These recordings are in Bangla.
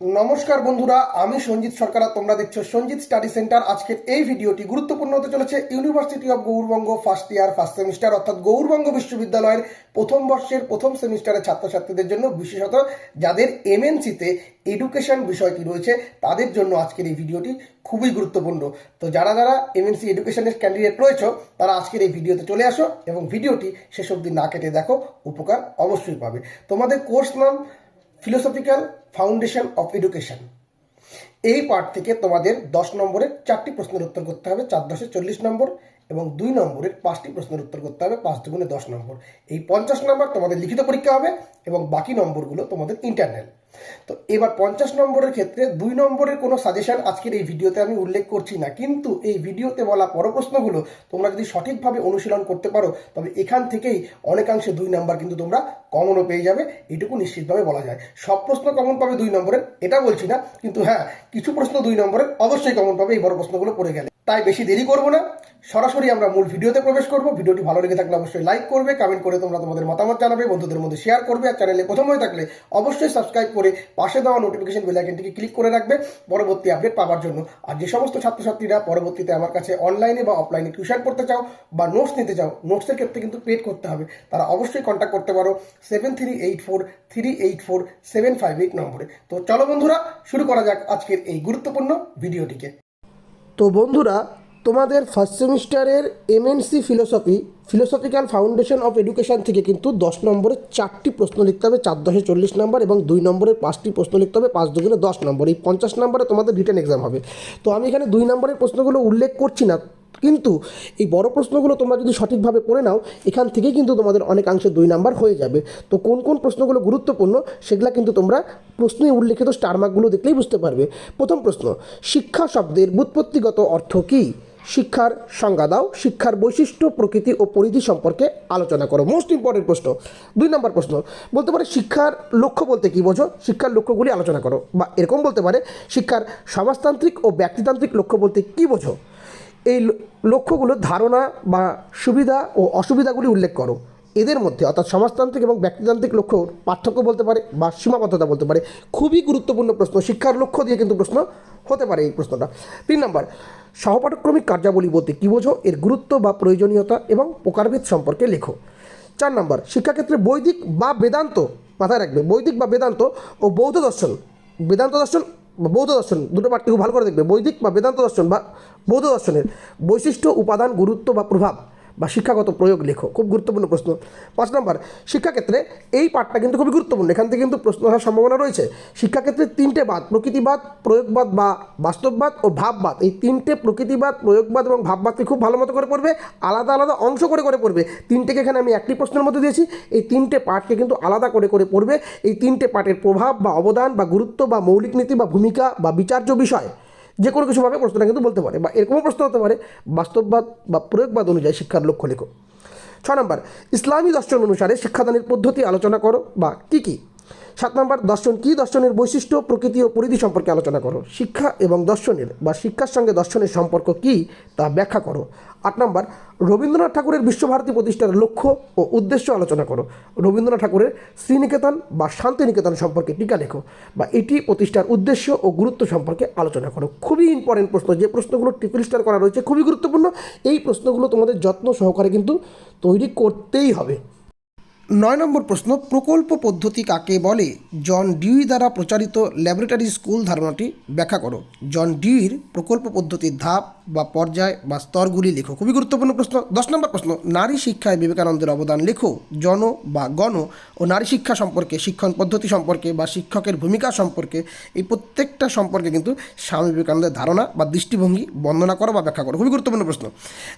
নমস্কার বন্ধুরা, আমি সঞ্জিত সরকার তোমরা দেখছ সঞ্জিত স্টাডি সেন্টার। আজকের এই ভিডিওটি গুরুত্বপূর্ণ হতে চলেছে university of Gourbanga first year first semester অর্থাৎ গৌরবঙ্গ বিশ্ববিদ্যালয়ের প্রথম বর্ষের প্রথম সেমিস্টারের ছাত্রছাত্রীদের জন্য, বিশেষত যাদের এমএনসিতে এডুকেশন বিষয়টি রয়েছে, তাদের জন্য আজকের এই ভিডিওটি খুবই গুরুত্বপূর্ণ। তো যারা যারা এমএনসি এডুকেশনের ক্যান্ডিডেট রয়েছে, তারা আজকের এই ভিডিওতে চলে আসো এবং ভিডিওটি শেষ অবধি না কেটে দেখো, উপকার অবশ্যই পাবে। তোমাদের কোর্স নাম ফিলোসফিক্যাল ফাউন্ডেশন অফ এডুকেশন এই পার্ট থেকে তোমাদের দশ নম্বরের চারটি প্রশ্নের উত্তর করতে হবে। চার দশে চল্লিশ নম্বর এবং দুই নম্বরের পাঁচটি প্রশ্নের উত্তর করতে হবে, পাঁচ দুগুণে দশ নম্বর। এই পঞ্চাশ নম্বর তোমাদের লিখিত পরীক্ষা হবে এবং বাকি নম্বরগুলো তোমাদের ইন্টারনাল তো এবার পঞ্চাশ নম্বরের ক্ষেত্রে দুই নম্বরের কোনো সাজেশন আজকের এই ভিডিওতে আমি উল্লেখ করছি না, কিন্তু এই ভিডিওতে বলা পর প্রশ্নগুলো তোমরা যদি সঠিকভাবে অনুশীলন করতে পারো, তবে এখান থেকেই অনেকাংশে দুই নম্বর কিন্তু তোমরা কমনও পেয়ে যাবে, এটুকু নিশ্চিতভাবে বলা যায়। সব প্রশ্ন কমন পাবে দুই নম্বরের, এটা বলছি না, কিন্তু হ্যাঁ কিছু প্রশ্ন দুই নম্বরের অবশ্যই কমন পাবে, এই বড় প্রশ্নগুলো পড়ে গেলে। তাই বেশি দেরি করব না। সরাসরি আমরা মূল ভিডিওতে প্রবেশ করব। ভিডিওটি ভালো লেগে থাকলে অবশ্যই লাইক করবে কমেন্ট করে তোমরা তোমাদের মতামত জানাবে, বন্ধুদের মধ্যে শেয়ার করবে, আর চ্যানেলে প্রথম হয়ে থাকলে অবশ্যই সাবস্ক্রাইব করে পাশে দেওয়া নোটিফিকেশন বেল আইকনটিকে ক্লিক করে রাখবে। পরবর্তী আপডেট পাওয়ার জন্য আর যে সমস্ত ছাত্রছাত্রীরা পরবর্তীতে আমার কাছে অনলাইনে বা অফলাইনে টিউশন পড়তে চাও বা নোটস নিতে চাও নোটসের ক্ষেত্রে কিন্তু পেড করতে হবে। তারা অবশ্যই কন্ট্যাক্ট করতে পারো seven three eight four three eight four seven five eight নম্বরে। তো চলো বন্ধুরা, শুরু করা যাক আজকের এই গুরুত্বপূর্ণ ভিডিওটিকে। তো বন্ধুরা, তোমাদের ফার্স্ট সেমিস্টারের MNC philosophy philosophical foundation of education থেকে কিন্তু দশ নম্বরের চারটি প্রশ্ন লিখতে হবে, চার দশে চল্লিশ নম্বর এবং দুই নম্বরের পাঁচটি প্রশ্ন লিখতে হবে, পাঁচ দুগুণে দশ নম্বর। এই পঞ্চাশ নম্বরে তোমাদের রিটার্ন এক্সাম হবে। তো আমি এখানে দুই নম্বরের প্রশ্নগুলো উল্লেখ করছি না কিন্তু এই বড় প্রশ্নগুলো তোমরা যদি সঠিকভাবে পড়ে নাও, এখান থেকেই কিন্তু তোমাদের অনেকাংশে দুই নাম্বার হয়ে যাবে। তো কোন কোন প্রশ্নগুলো গুরুত্বপূর্ণ, সেগুলো কিন্তু তোমরা প্রশ্নে উল্লেখিত স্টারমার্কগুলো দেখলেই বুঝতে পারবে। প্রথম প্রশ্ন, শিক্ষা শব্দের ব্যুৎপত্তিগত অর্থ কী? শিক্ষার সংজ্ঞা দাও, শিক্ষার বৈশিষ্ট্য, প্রকৃতি ও পরিধি সম্পর্কে আলোচনা করো। মোস্ট ইম্পর্টেন্ট প্রশ্ন। দুই নম্বর প্রশ্ন, বলতে পারে শিক্ষার লক্ষ্য বলতে কী বোঝো? শিক্ষার লক্ষ্যগুলি আলোচনা করো। বা এরকম বলতে পারে, শিক্ষার সমাজতান্ত্রিক ও ব্যক্তিতান্ত্রিক লক্ষ্য বলতে কী বোঝো? এই ল- লক্ষ্যগুলো ধারণা বা সুবিধা ও অসুবিধাগুলি উল্লেখ করো। এদের মধ্যে অর্থাৎ সমাজতান্ত্রিক এবং ব্যক্তিতান্ত্রিক লক্ষ্য পার্থক্য বলতে পারে বা সীমাবদ্ধতা বলতে পারে। খুবই গুরুত্বপূর্ণ প্রশ্ন, শিক্ষার লক্ষ্য দিয়ে কিন্তু প্রশ্ন হতে পারে এই প্রশ্নটা। তিন নম্বর, সহপাঠক্রমিক কার্যাবলী বলতে কী বোঝো? এর গুরুত্ব বা প্রয়োজনীয়তা এবং প্রকারভেদ সম্পর্কে লেখো। চার নম্বর, শিক্ষাক্ষেত্রে বৈদিক বা বেদান্ত মাথায় রাখবে। বৈদিক বা বেদান্ত ও বৌদ্ধ দর্শন। বেদান্ত দর্শন বৌদ্ধ দর্শন, দুটো পার্টি খুব ভালো করে দেখবে, বৈদিক বা বেদান্ত দর্শন বা বৌদ্ধ দর্শনের বৈশিষ্ট্য, উপাদান, গুরুত্ব বা প্রভাব। বা শিক্ষাগত প্রয়োগ লেখো, খুব গুরুত্বপূর্ণ প্রশ্ন। পাঁচ নম্বর, শিক্ষাক্ষেত্রে এই পাঠটা কিন্তু খুবই গুরুত্বপূর্ণ। এখান থেকে কিন্তু প্রশ্ন আসার সম্ভাবনা রয়েছে। শিক্ষাক্ষেত্রে তিনটে বাদ, প্রকৃতিবাদ, প্রয়োগবাদ বা বাস্তববাদ ও ভাববাদ। এই তিনটে প্রকৃতিবাদ, প্রয়োগবাদ এবং ভাববাদকে খুব ভালো মতো করে পড়বে, আলাদা আলাদা অংশ করে করে পড়বে। তিনটেকে এখানে আমি একটি প্রশ্নের মধ্যে দিয়েছি। এই তিনটে পাঠকে কিন্তু আলাদা করে করে পড়বে। এই তিনটে পাঠের প্রভাব বা অবদান বা গুরুত্ব বা মৌলিক নীতি বা ভূমিকা বা বিচার্য বিষয়। যে কোনো কিছুভাবে প্রশ্নটা কিন্তু বলতে পারে বা এরকমও প্রশ্ন হতে পারে, বাস্তববাদ বা প্রয়োগবাদ অনুযায়ী শিক্ষার লক্ষ্য লেখো। ছ নম্বর, ইসলামী দর্শন অনুসারে শিক্ষাদানের পদ্ধতি আলোচনা করো বা কী কী? সাত নম্বর, দর্শন কী? দর্শনের বৈশিষ্ট্য, প্রকৃতি ও পরিধি সম্পর্কে আলোচনা করো। শিক্ষা এবং দর্শনের বা শিক্ষার সঙ্গে দর্শনের সম্পর্ক কী তা ব্যাখ্যা করো। আট নম্বর, রবীন্দ্রনাথ ঠাকুরের বিশ্বভারতী প্রতিষ্ঠার লক্ষ্য ও উদ্দেশ্য আলোচনা করো। রবীন্দ্রনাথ ঠাকুরের শ্রীনিকেতন বা শান্তিনিকেতন সম্পর্কে টিকা লেখো বা এটি প্রতিষ্ঠার উদ্দেশ্য ও গুরুত্ব সম্পর্কে আলোচনা করো। খুবই ইম্পর্টেন্ট প্রশ্ন। যে প্রশ্নগুলো ট্রিপল স্টার করা রয়েছে, খুবই গুরুত্বপূর্ণ। এই প্রশ্নগুলো তোমাদের যত্ন সহকারে কিন্তু তৈরি করতেই হবে। নয় নম্বর প্রশ্ন, প্রকল্প পদ্ধতি কাকে বলে? জন ডিউই দ্বারা প্রচারিত ল্যাবরেটরি স্কুল ধারণাটি ব্যাখ্যা করো। জন ডিউইর প্রকল্প পদ্ধতির ধাপ বা পর্যায় বা স্তরগুলি লেখো। খুবই গুরুত্বপূর্ণ প্রশ্ন। দশ নম্বর প্রশ্ন, নারী শিক্ষায় বিবেকানন্দের অবদান লেখো। জন বা গণ ও নারী শিক্ষা সম্পর্কে, শিক্ষণ পদ্ধতি সম্পর্কে বা শিক্ষকের ভূমিকা সম্পর্কে এই প্রত্যেকটা সম্পর্কে কিন্তু স্বামী বিবেকানন্দের ধারণা বা দৃষ্টিভঙ্গি বর্ণনা করো বা ব্যাখ্যা করো। খুবই গুরুত্বপূর্ণ প্রশ্ন।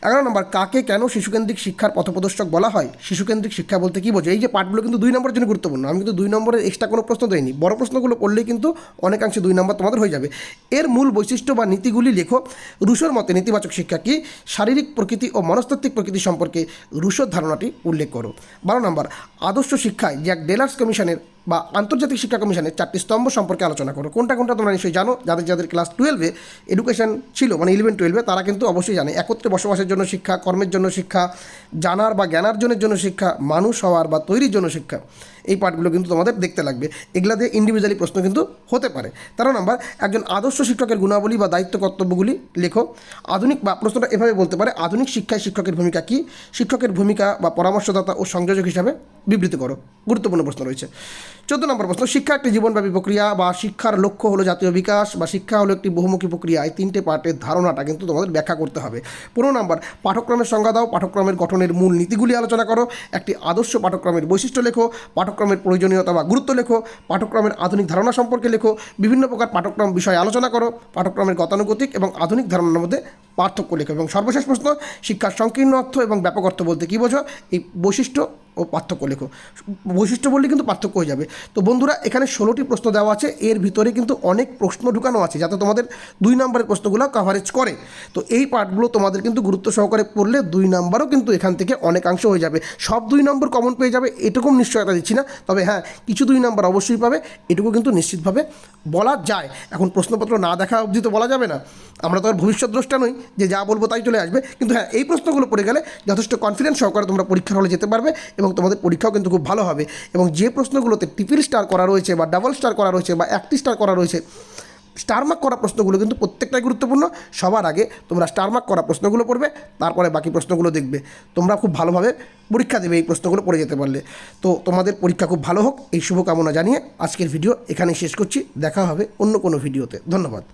এগারো নম্বর, কাকে কেন শিশুকেন্দ্রিক শিক্ষার পথপ্রদর্শক বলা হয়? শিশুকেন্দ্রিক শিক্ষা বলতে কী বোঝো? এই যে পাঠগুলো কিন্তু দুই নম্বরের জন্য গুরুত্বপূর্ণ। আমি কিন্তু দুই নম্বরের এক্সট্রা কোনো প্রশ্ন দেয়নি বড় প্রশ্নগুলো পড়লেই কিন্তু অনেকাংশে দুই নম্বর তোমাদের হয়ে যাবে। এর মূল বৈশিষ্ট্য বা নীতিগুলি লেখো। রুশোর মতে নেতিবাচক শিক্ষা কি? শারীরিক প্রকৃতি ও মনস্তাত্ত্বিক প্রকৃতি সম্পর্কে রুশোর ধারণাটি উল্লেখ করো। বারো নম্বর, আদর্শ শিক্ষায় জ্যাক ডেলার্স কমিশনের বা আন্তর্জাতিক শিক্ষা কমিশনের চারটি স্তম্ভ সম্পর্কে আলোচনা করো। কোনটা কোনটা তোমরা নিশ্চয়ই জানো? যাদের যাদের ক্লাস টুয়েলভে এডুকেশন ছিল মানে ইলেভেন টুয়েলভে তারা কিন্তু অবশ্যই জানে। একত্রে বসবাসের জন্য শিক্ষা, কর্মের জন্য শিক্ষা, জানার বা জ্ঞানার্জনের জন্য শিক্ষা, মানুষ হওয়ার বা তৈরির জন্য শিক্ষা। এই পার্টগুলো কিন্তু তোমাদের দেখতে লাগবে। এগুলা দিয়ে ইন্ডিভিজুয়ালি প্রশ্ন কিন্তু হতে পারে। তেরো নম্বর, একজন আদর্শ শিক্ষকের গুণাবলী বা দায়িত্ব কর্তব্যগুলি লেখো। আধুনিক বা প্রশ্নটা এভাবে বলতে পারে, আধুনিক শিক্ষায় শিক্ষকের ভূমিকা কী? শিক্ষকের ভূমিকা বা পরামর্শদাতা ও সংযোজক হিসাবে বিবৃতি করো। গুরুত্বপূর্ণ প্রশ্ন রয়েছে। চোদ্দ নম্বর প্রশ্ন, শিক্ষা একটি জীবনব্যাপী প্রক্রিয়া বা শিক্ষার লক্ষ্য হলো জাতীয় বিকাশ বা শিক্ষা হলো একটি বহুমুখী প্রক্রিয়া। এই তিনটে পার্টের ধারণাটা কিন্তু তোমাদের ব্যাখ্যা করতে হবে। পনেরো নম্বর, পাঠক্রমের সংজ্ঞা দাও, পাঠক্রমের গঠনের মূল নীতিগুলি আলোচনা করো। একটি আদর্শ পাঠক্রমের বৈশিষ্ট্য লেখো, পাঠক্রমের প্রয়োজনীয়তা বা গুরুত্ব লেখো, পাঠক্রমের আধুনিক ধারণা সম্পর্কে লেখো, বিভিন্ন প্রকার পাঠক্রম বিষয়ে আলোচনা করো, পাঠক্রমের গতানুগতিক এবং আধুনিক ধারণার মধ্যে পার্থক্য লেখো। এবং সর্বশেষ প্রশ্ন, শিক্ষার সংকীর্ণ অর্থ এবং ব্যাপক অর্থ বলতে কী বোঝো? এই বৈশিষ্ট্য ও পার্থক্য লেখো। বৈশিষ্ট্য বললে কিন্তু পার্থক্য হয়ে যাবে। তো বন্ধুরা, এখানে ষোলোটি প্রশ্ন দেওয়া আছে। এর ভিতরে কিন্তু অনেক প্রশ্ন ঢুকানো আছে, যাতে তোমাদের দুই নম্বরের প্রশ্নগুলো কাভারেজ করে। তো এই পার্টগুলো তোমাদের কিন্তু গুরুত্ব সহকারে পড়লে দুই নাম্বারও কিন্তু এখান থেকে অনেকাংশ হয়ে যাবে। সব দুই নম্বর কমন পেয়ে যাবে এটুকু নিশ্চয়তা দিচ্ছি না। তবে হ্যাঁ কিছু দুই নম্বর অবশ্যই পাবে, এটুকু কিন্তু নিশ্চিতভাবে বলা যায়। এখন প্রশ্নপত্র না দেখা অবধি তো বলা যাবে না। আমরা তো আর ভবিষ্যৎ দ্রষ্টা নই যে যা বলব তাই চলে আসবে। কিন্তু হ্যাঁ এই প্রশ্নগুলো পড়ে গেলে যথেষ্ট কনফিডেন্স সহকারে তোমরা পরীক্ষার হলে যেতে পারবে এবং তোমাদের পরীক্ষাও কিন্তু খুব ভালো হবে। এবং যে প্রশ্নগুলোতে ট্রিপল স্টার করা রয়েছে বা ডাবল স্টার করা রয়েছে বা একটি স্টার করা রয়েছে স্টার মার্ক করা প্রশ্নগুলো কিন্তু প্রত্যেকটাই গুরুত্বপূর্ণ। সবার আগে তোমরা স্টার মার্ক করা প্রশ্নগুলো পড়বে, তারপরে বাকি প্রশ্নগুলো দেখবে। তোমরা খুব ভালোভাবে পরীক্ষা দেবে এই প্রশ্নগুলো পড়ে যেতে পারলে। তো তোমাদের পরীক্ষা খুব ভালো হোক, এই শুভকামনা জানিয়ে আজকের ভিডিও এখানেই শেষ করছি। দেখা হবে অন্য কোনো ভিডিওতে ধন্যবাদ।